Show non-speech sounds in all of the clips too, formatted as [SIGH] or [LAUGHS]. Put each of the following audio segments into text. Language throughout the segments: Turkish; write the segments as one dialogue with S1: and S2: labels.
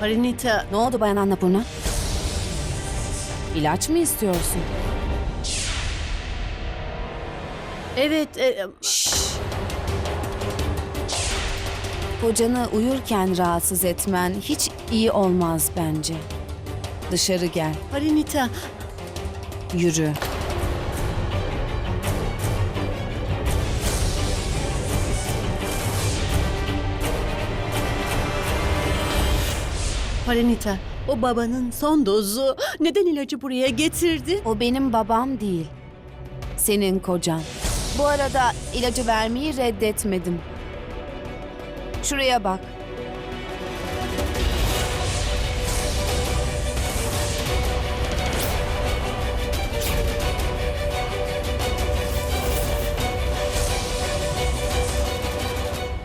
S1: Parinita,
S2: Ne oldu Bayan Annapurna? İlaç mı istiyorsun?
S1: evet, e,
S2: Kocanı uyurken rahatsız etmen hiç iyi olmaz bence. Dışarı gel,
S1: Parinita,
S2: yürü.
S1: Parinita. O babanın son dozu. Neden ilacı buraya getirdi?
S2: O benim babam değil. Senin kocan. Bu arada ilacı vermeyi reddetmedim. Şuraya bak.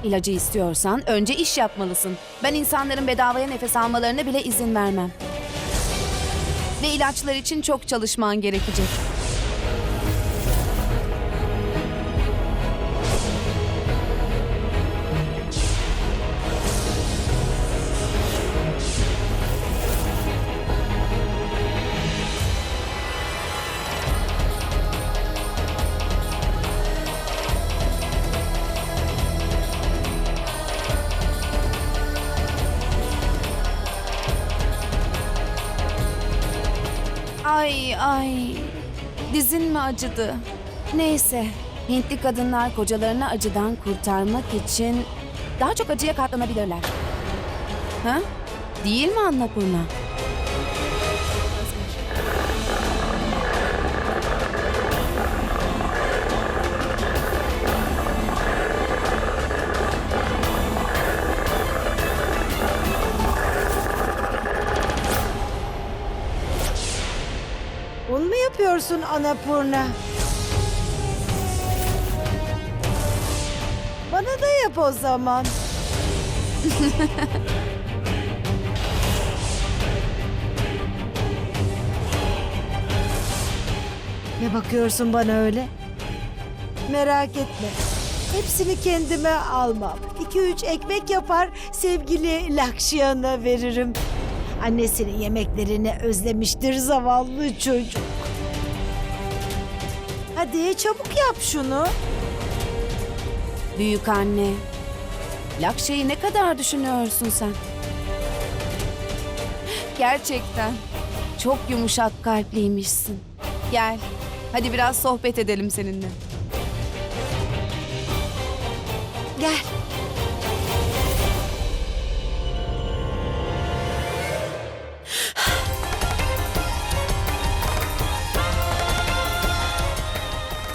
S2: İlacı istiyorsan önce iş yapmalısın. Ben insanların bedavaya nefes almalarına bile izin vermem. Ve ilaçlar için çok çalışman gerekecek. Ay ay. Dizin mi acıdı? Neyse. Hintli kadınlar kocalarını acıdan kurtarmak için daha çok acıya katlanabilirler. Ha? Değil mi Annapurna?
S3: Yapıyorsun Anapurna? Bana da yap o zaman. [LAUGHS] ne bakıyorsun bana öyle? Merak etme. Hepsini kendime almam. İki üç ekmek yapar sevgili Lakşiyan'a veririm. Annesinin yemeklerini özlemiştir zavallı çocuk. Hadi çabuk yap şunu.
S2: Büyük anne. Lakşe'yi ne kadar düşünüyorsun sen? Gerçekten çok yumuşak kalpliymişsin. Gel, hadi biraz sohbet edelim seninle.
S3: Gel.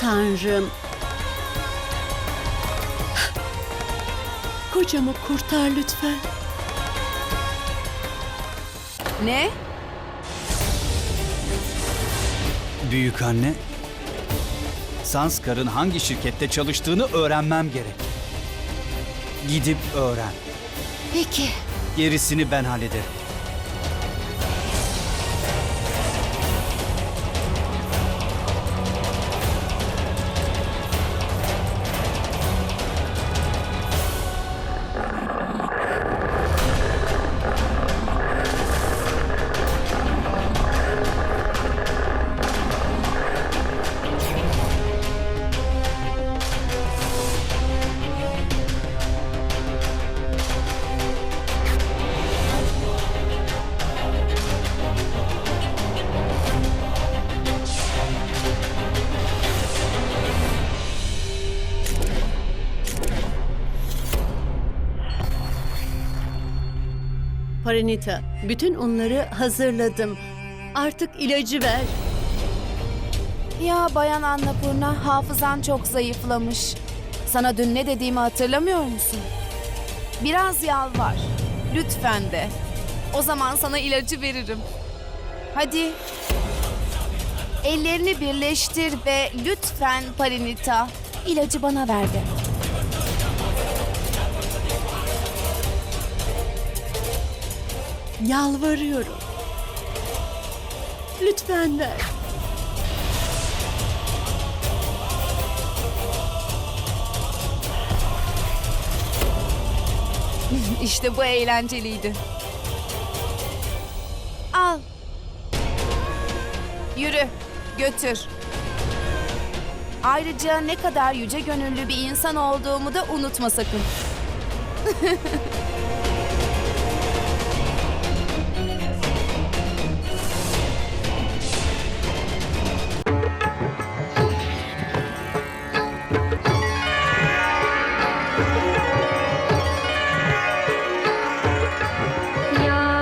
S1: Tanrım. Kocamı kurtar lütfen.
S2: Ne?
S4: Büyük anne, Sanskar'ın hangi şirkette çalıştığını öğrenmem gerek. Gidip öğren.
S2: Peki.
S4: Gerisini ben hallederim.
S1: Parinita, bütün unları hazırladım. Artık ilacı ver.
S2: Ya Bayan Annapurna hafızan çok zayıflamış. Sana dün ne dediğimi hatırlamıyor musun? Biraz yalvar. Lütfen de. O zaman sana ilacı veririm. Hadi. Ellerini birleştir ve lütfen Parinita ilacı bana ver de.
S1: Yalvarıyorum. Lütfen ver. [LAUGHS]
S2: İşte bu eğlenceliydi. Al. Yürü, götür. Ayrıca ne kadar yüce gönüllü bir insan olduğumu da unutma sakın. [LAUGHS]